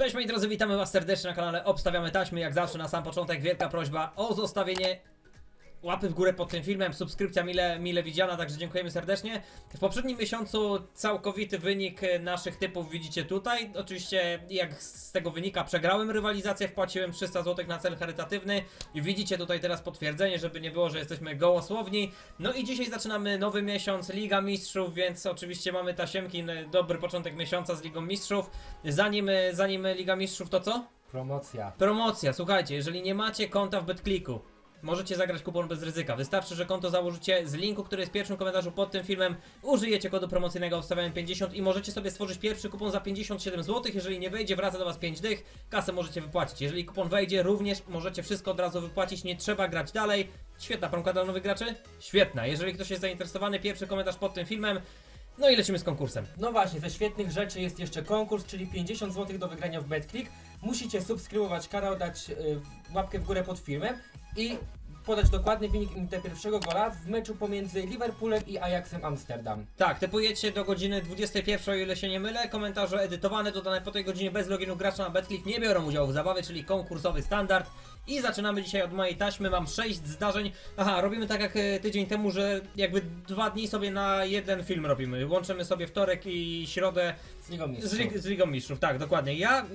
Cześć moi drodzy, witamy was serdecznie na kanale Obstawiamy Taśmy. Jak zawsze na sam początek wielka prośba o zostawienie łapy w górę pod tym filmem, subskrypcja mile, mile widziana, także dziękujemy serdecznie. W poprzednim miesiącu całkowity wynik naszych typów widzicie tutaj. Oczywiście jak z tego wynika przegrałem rywalizację, wpłaciłem 300 zł na cel charytatywny i widzicie tutaj teraz potwierdzenie, żeby nie było, że jesteśmy gołosłowni. No i dzisiaj zaczynamy nowy miesiąc, Liga Mistrzów, więc oczywiście mamy tasiemki, dobry początek miesiąca z Ligą Mistrzów. Zanim, zanim Liga Mistrzów to co? Promocja. Promocja, słuchajcie, jeżeli nie macie konta w BetClicku, możecie zagrać kupon bez ryzyka. Wystarczy, że konto założycie z linku, który jest w pierwszym komentarzu pod tym filmem, użyjecie kodu promocyjnego obstawiałem 50 i możecie sobie stworzyć pierwszy kupon za 57 zł. Jeżeli nie wejdzie, wraca do Was 5 dych, kasę możecie wypłacić. Jeżeli kupon wejdzie, również możecie wszystko od razu wypłacić, nie trzeba grać dalej. Świetna promka dla nowych graczy? Świetna. Jeżeli ktoś jest zainteresowany, pierwszy komentarz pod tym filmem. No i lecimy z konkursem. No właśnie, ze świetnych rzeczy jest jeszcze konkurs, czyli 50 zł do wygrania w BetClick. Musicie subskrybować kanał, dać y, łapkę w górę pod filmem i podać dokładny wynik do pierwszego gola w meczu pomiędzy Liverpoolem i Ajaxem Amsterdam. Tak, typujecie do godziny 21, o ile się nie mylę. Komentarze edytowane, dodane po tej godzinie bez loginu gracza na BetClick nie biorą udziału w zabawie, czyli konkursowy standard. I zaczynamy dzisiaj od mojej taśmy. Mam 6 zdarzeń. Aha, robimy tak jak e, tydzień temu, że jakby dwa dni sobie na jeden film robimy. Łączymy sobie wtorek i środę Z Ligą z, Mistrzów. lig, z Ligą Mistrzów, tak, dokładnie. Ja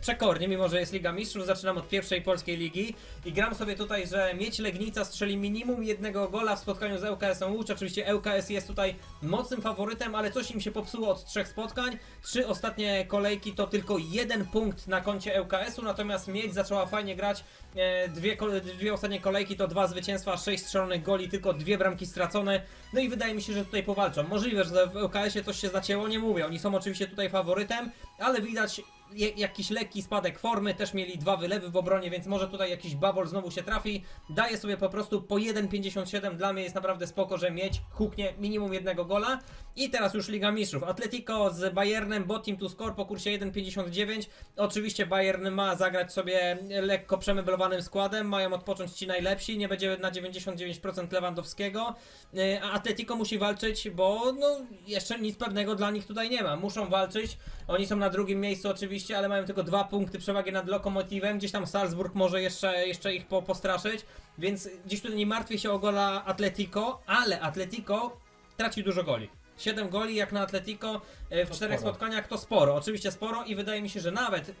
przekornie, mimo że jest Liga Mistrzów, zaczynam od pierwszej polskiej ligi i gram sobie tutaj, że Mieć Legnica strzeli minimum jednego gola w spotkaniu z ŁKS-em Łódź. Oczywiście ŁKS jest tutaj mocnym faworytem, ale coś im się popsuło od trzech spotkań. Trzy ostatnie kolejki to tylko jeden punkt na koncie ŁKS-u, natomiast Miedź zaczęła fajnie grać. E, Dwie, dwie ostatnie kolejki to dwa zwycięstwa, sześć strzelonych goli, tylko dwie bramki stracone. No i wydaje mi się, że tutaj powalczą. Możliwe, że w ŁKS-ie coś się zacięło, nie mówię. Oni są oczywiście tutaj faworytem, ale widać jakiś lekki spadek formy. Też mieli dwa wylewy w obronie, więc może tutaj jakiś babol znowu się trafi. Daję sobie po prostu po 1,57. Dla mnie jest naprawdę spoko, że mieć huknie minimum jednego gola. I teraz już Liga Mistrzów. Atletico z Bayernem, bot team to score po kursie 1,59. Oczywiście Bayern ma zagrać sobie lekko przemeblowanym składem. Mają odpocząć ci najlepsi. Nie będzie na 99% Lewandowskiego. Yy, A Atletico musi walczyć, bo no, jeszcze nic pewnego dla nich tutaj nie ma. Muszą walczyć. Oni są na drugim miejscu oczywiście, ale mają tylko dwa punkty przewagi nad Lokomotywem. Gdzieś tam Salzburg może jeszcze, jeszcze ich po, postraszyć. Więc gdzieś tutaj nie martwię się o gola Atletico, ale Atletico traci dużo goli. 7 goli jak na Atletico e, w To czterech sporo. spotkaniach to sporo. Oczywiście sporo i wydaje mi się, że nawet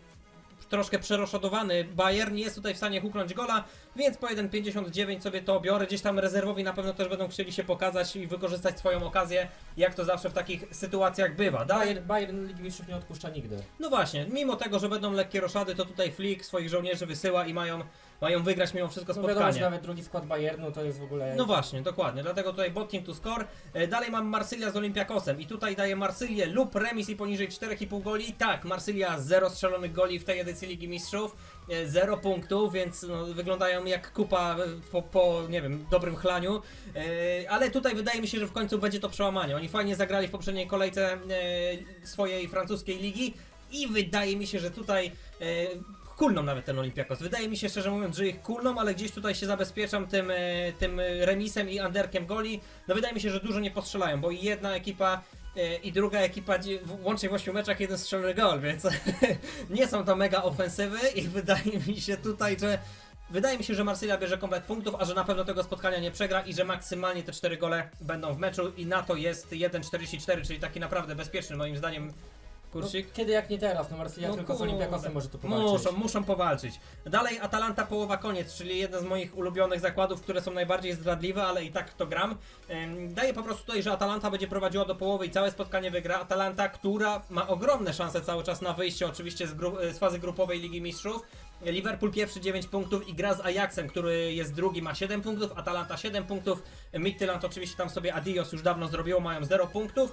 troszkę przeroszodowany Bayern nie jest tutaj w stanie huknąć gola, więc po 1,59 sobie to biorę. Gdzieś tam rezerwowi na pewno też będą chcieli się pokazać i wykorzystać swoją okazję, jak to zawsze w takich sytuacjach bywa. Dalej, Bayern, Bayern Ligi Mistrzów nie odpuszcza nigdy. no właśnie, mimo tego, że będą lekkie roszady, to tutaj Flick swoich żołnierzy wysyła i mają, mają wygrać mimo wszystko No wiadomo, że spotkanie. nawet drugi skład Bayernu to jest w ogóle... No właśnie, dokładnie, dlatego tutaj bot team to score. E, Dalej mam Marsylia z Olympiakosem i tutaj daję Marsylię lub remis i poniżej 4,5 goli. Tak, Marsylia 0 strzelonych goli w tej edycji Ligi Mistrzów, 0 punktów, więc no, wyglądają jak kupa e, po, po, nie wiem, dobrym chlaniu. E, Ale tutaj wydaje mi się, że w końcu będzie to przełamanie. Oni fajnie zagrali w poprzedniej kolejce e, swojej francuskiej ligi i wydaje mi się, że tutaj e, kulną nawet ten Olympiakos. Wydaje mi się szczerze mówiąc, że ich kulną, ale gdzieś tutaj się zabezpieczam tym, e, tym remisem i underkiem goli. No wydaje mi się, że dużo nie postrzelają, bo jedna ekipa e, i druga ekipa łącznie w 8 meczach jeden strzelony gol, więc nie są to mega ofensywy i wydaje mi się tutaj, że Wydaje mi się, że Marsylia bierze komplet punktów, a że na pewno tego spotkania nie przegra i że maksymalnie te 4 gole będą w meczu i na to jest 1,44, czyli taki naprawdę bezpieczny moim zdaniem No, kursik. kiedy jak nie teraz, no Marsylia tylko z kurde. Olympiakosem może tu powalczyć. Muszą, muszą powalczyć. Dalej Atalanta połowa koniec, czyli jeden z moich ulubionych zakładów, które są najbardziej zdradliwe, ale i tak to gram. Ym, Daję po prostu tutaj, że Atalanta będzie prowadziła do połowy i całe spotkanie wygra. Atalanta, która ma ogromne szanse cały czas na wyjście oczywiście z, gru- z fazy grupowej Ligi Mistrzów. Liverpool pierwszy 9 punktów i gra z Ajaxem, który jest drugi, ma 7 punktów, Atalanta 7 punktów, Midtjylland oczywiście tam sobie Adios już dawno zrobiło, mają 0 punktów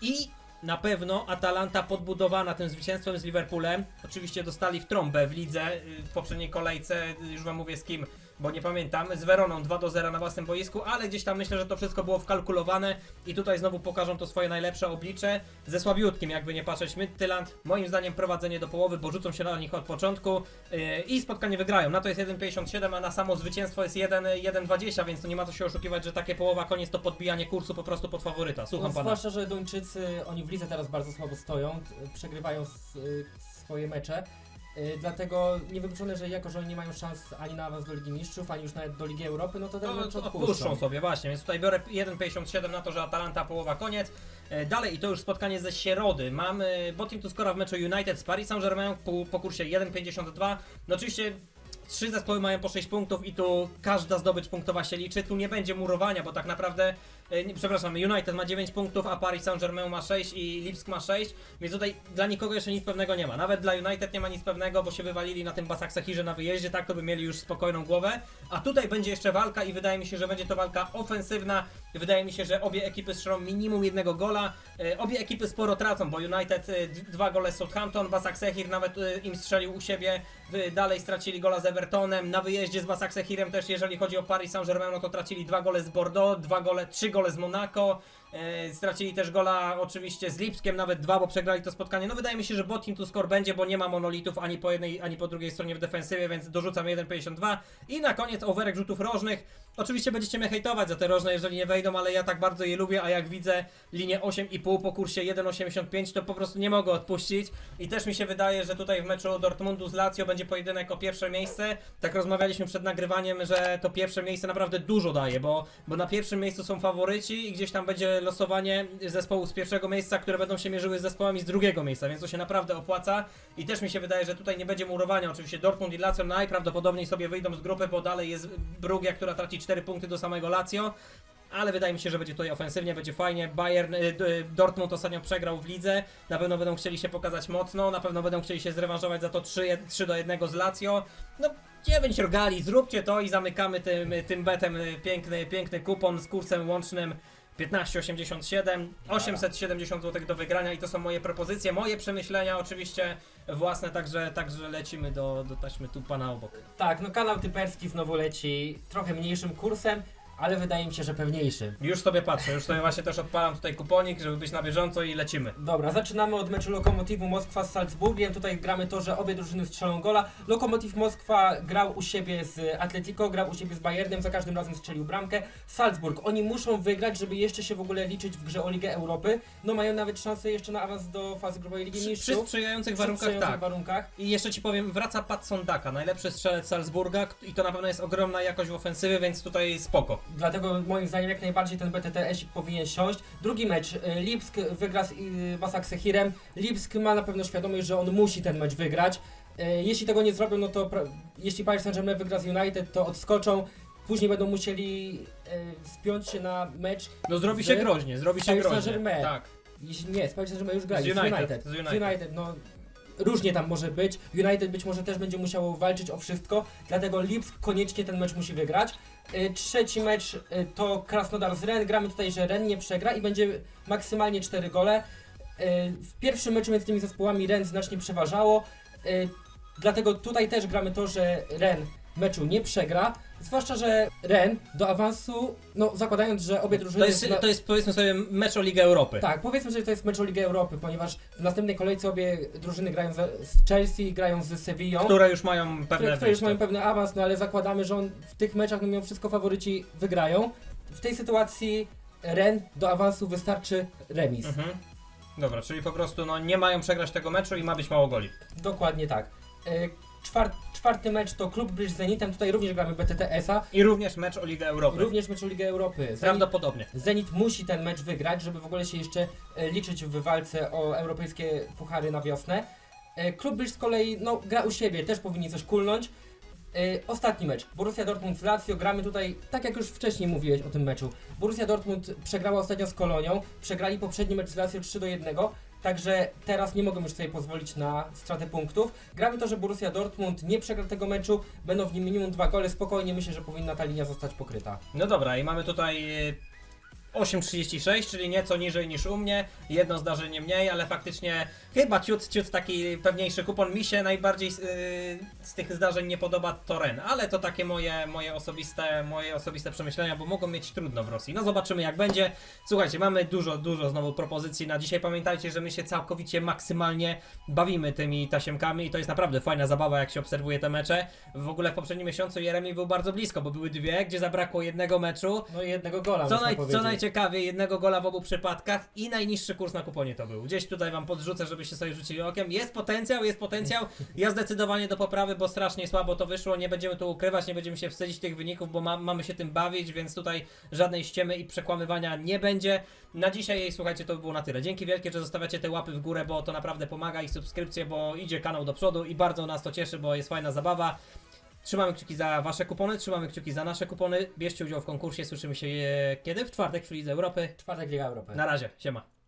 i na pewno Atalanta podbudowana tym zwycięstwem z Liverpoolem. Oczywiście dostali w trąbę w lidze y, w poprzedniej kolejce, y, już wam mówię z kim, bo nie pamiętam, z Weroną 2 do 0 na własnym boisku, ale gdzieś tam myślę, że to wszystko było wkalkulowane i tutaj znowu pokażą to swoje najlepsze oblicze. Ze słabiutkim, jakby nie patrzeć, Midtjylland, moim zdaniem prowadzenie do połowy, bo rzucą się na nich od początku yy, i spotkanie wygrają. Na to jest 1,57, a na samo zwycięstwo jest 1 1,20, więc to nie ma co się oszukiwać, że takie połowa koniec to podbijanie kursu po prostu pod faworyta. Słucham No, pana. zwłaszcza, że Duńczycy, oni w lidze teraz bardzo słabo stoją, przegrywają z, y, swoje mecze. Y, Dlatego niewykluczone, że jako, że oni nie mają szans ani na awans do Ligi Mistrzów, ani już nawet do Ligi Europy, no to ten To, mecz odpuszczą. odpuszczą sobie, właśnie, więc tutaj biorę 1,57 na to, że Atalanta połowa koniec. E, Dalej, i to już spotkanie ze środy. Mamy Botim tu skora w meczu United z Paris Saint-Germain po, po kursie 1,52. No oczywiście trzy zespoły mają po 6 punktów i tu każda zdobycz punktowa się liczy. Tu nie będzie murowania, bo tak naprawdę, e, nie, przepraszam, United ma 9 punktów, a Paris Saint-Germain ma 6 i Lipsk ma 6, więc tutaj dla nikogo jeszcze nic pewnego nie ma. Nawet dla United nie ma nic pewnego, bo się wywalili na tym Basaksehirze na wyjeździe, tak to by mieli już spokojną głowę. A tutaj będzie jeszcze walka i wydaje mi się, że będzie to walka ofensywna. Wydaje mi się, że obie ekipy strzelą minimum jednego gola. E, obie ekipy sporo tracą, bo United e, dwa gole z Southampton, Basaksehir nawet im strzelił u siebie, dalej stracili gola z Evertonem, na wyjeździe z Basaksehirem też jeżeli chodzi o Paris Saint-Germain, no to tracili dwa gole z Bordeaux, dwa gole, trzy gole z Monaco. E, stracili też gola oczywiście z Lipskiem, nawet dwa, bo przegrali to spotkanie. No wydaje mi się, że Botim tu score będzie, bo nie ma monolitów ani po jednej, ani po drugiej stronie w defensywie, więc dorzucam 1,52. I na koniec overek rzutów rożnych. Oczywiście będziecie mnie hejtować za te rożne, jeżeli nie wejdą, ale ja tak bardzo je lubię, a jak widzę linię 8,5 po kursie 1,85, to po prostu nie mogę odpuścić. I też mi się wydaje, że tutaj w meczu Dortmundu z Lazio będzie pojedynek o pierwsze miejsce. Tak rozmawialiśmy przed nagrywaniem, że to pierwsze miejsce naprawdę dużo daje, bo, bo na pierwszym miejscu są faworyci i gdzieś tam będzie losowanie zespołów z pierwszego miejsca, które będą się mierzyły z zespołami z drugiego miejsca, więc to się naprawdę opłaca. I też mi się wydaje, że tutaj nie będzie murowania. Oczywiście Dortmund i Lazio najprawdopodobniej sobie wyjdą z grupy, bo dalej jest Brugia, która traci 4 punkty do samego Lazio. Ale wydaje mi się, że będzie tutaj ofensywnie, będzie fajnie. Bayern, y, y, Dortmund ostatnio przegrał w lidze. Na pewno będą chcieli się pokazać mocno, na pewno będą chcieli się zrewanżować za to 3, je- 3 do 1 z Lazio. No 9 rogali, zróbcie to i zamykamy tym, tym betem y, piękny, piękny kupon z kursem łącznym 15,87, 870 zł do wygrania i to są moje propozycje, moje przemyślenia oczywiście własne, także, także lecimy do, do taśmy tu pana obok. Tak, no kanał typerski znowu leci trochę mniejszym kursem, ale wydaje mi się, że pewniejszym. Już sobie patrzę, już sobie właśnie też odpalam tutaj kuponik, żeby być na bieżąco i lecimy. Dobra, zaczynamy od meczu Lokomotivu Moskwa z Salzburgiem. Tutaj gramy to, że obie drużyny strzelą gola. Lokomotiv Moskwa grał u siebie z Atletico, grał u siebie z Bayernem, za każdym razem strzelił bramkę. Salzburg, oni muszą wygrać, żeby jeszcze się w ogóle liczyć w grze o Ligę Europy. No mają nawet szansę jeszcze na awans do fazy grupowej Ligi Przy, przy Mistrzów. sprzyjających Przy warunkach tak. warunkach. I jeszcze ci powiem, wraca Pat Sondaka, najlepszy strzelec Salzburga i to na pewno jest ogromna jakość w ofensywie, więc tutaj spoko. Dlatego moim zdaniem jak najbardziej ten BTT-esik powinien siąść. Drugi mecz, y, Lipsk wygra z y, Basaksehirem. Lipsk ma na pewno świadomość, że on musi ten mecz wygrać. Y, Jeśli tego nie zrobią, no to jeśli Paris Saint-Germain wygra z United, to odskoczą. Później będą musieli spiąć się na mecz. No zrobi Z się groźnie, zrobi się Paris groźnie. Tak. Jeśli nie, z Paris Saint-Germain już grali, Z z United, United. z Z United. United, no różnie tam może być. United być może też będzie musiało walczyć o wszystko, dlatego Lipsk koniecznie ten mecz musi wygrać. Y, Trzeci mecz y, to Krasnodar z Ren. Gramy tutaj, że Ren nie przegra i będzie maksymalnie 4 gole. Y, W pierwszym meczu między tymi zespołami Ren znacznie przeważało. Dlatego tutaj też gramy to, że Ren meczu nie przegra. Zwłaszcza, że Ren do awansu, no zakładając, że obie drużyny... To jest, zna- to jest powiedzmy sobie mecz o Ligę Europy. tak, powiedzmy, że to jest mecz o Ligę Europy, ponieważ w następnej kolejce obie drużyny grają z Chelsea, grają z Sevillą, Które już mają pewne które, które już wyjście. mają pewny awans, no ale zakładamy, że on w tych meczach no mimo wszystko faworyci wygrają. W tej sytuacji Ren do awansu wystarczy remis. Mhm. Dobra, czyli po prostu no, nie mają przegrać tego meczu i ma być mało goli. Dokładnie tak. E, Czwar, czwarty mecz to klub Bridge z Zenitem, tutaj również gramy BTTS-a, I również mecz o Ligę Europy. również mecz o Ligę Europy. Zenit, Prawdopodobnie. Zenit musi ten mecz wygrać, żeby w ogóle się jeszcze e, liczyć w walce o europejskie puchary na wiosnę. E, Klub Bridge z kolei no, gra u siebie, też powinni coś kulnąć. E, Ostatni mecz. Borussia Dortmund z Lazio. Gramy tutaj, tak jak już wcześniej mówiłeś o tym meczu. Borussia Dortmund przegrała ostatnio z Kolonią. Przegrali poprzedni mecz z Lazio 3 do 1. Także teraz nie mogą już sobie pozwolić na stratę punktów. Gramy to, że Borussia Dortmund nie przegra tego meczu. Będą w nim minimum dwa gole. Spokojnie myślę, że powinna ta linia zostać pokryta. No dobra, i mamy tutaj e, 8,36, czyli nieco niżej niż u mnie, jedno zdarzenie mniej, ale faktycznie chyba ciut, ciut taki pewniejszy kupon. Mi się najbardziej z, y, z tych zdarzeń nie podoba to Ren, ale to takie moje, moje, osobiste, moje osobiste przemyślenia, bo mogą mieć trudno w Rosji. No zobaczymy jak będzie. Słuchajcie, mamy dużo, dużo znowu propozycji na dzisiaj. Pamiętajcie, że my się całkowicie maksymalnie bawimy tymi tasiemkami i to jest naprawdę fajna zabawa, jak się obserwuje te mecze. W ogóle w poprzednim miesiącu Jeremi był bardzo blisko, bo były dwie, gdzie zabrakło jednego meczu. No i jednego gola Co, naj, co ciekawie, jednego gola w obu przypadkach i najniższy kurs na kuponie to był. Gdzieś tutaj wam podrzucę, żebyście sobie rzucili okiem. Jest potencjał, jest potencjał. Ja zdecydowanie do poprawy, bo strasznie słabo to wyszło. Nie będziemy tu ukrywać, nie będziemy się wstydzić tych wyników, bo ma, mamy się tym bawić, więc tutaj żadnej ściemy i przekłamywania nie będzie. Na dzisiaj, słuchajcie, to by było na tyle. Dzięki wielkie, że zostawiacie te łapy w górę, bo to naprawdę pomaga i subskrypcje, bo idzie kanał do przodu i bardzo nas to cieszy, bo jest fajna zabawa. Trzymamy kciuki za wasze kupony, trzymamy kciuki za nasze kupony. Bierzcie udział w konkursie, słyszymy się e, kiedy? W czwartek przy Lidze Europy. Czwartek Liga Europy. Na razie, siema.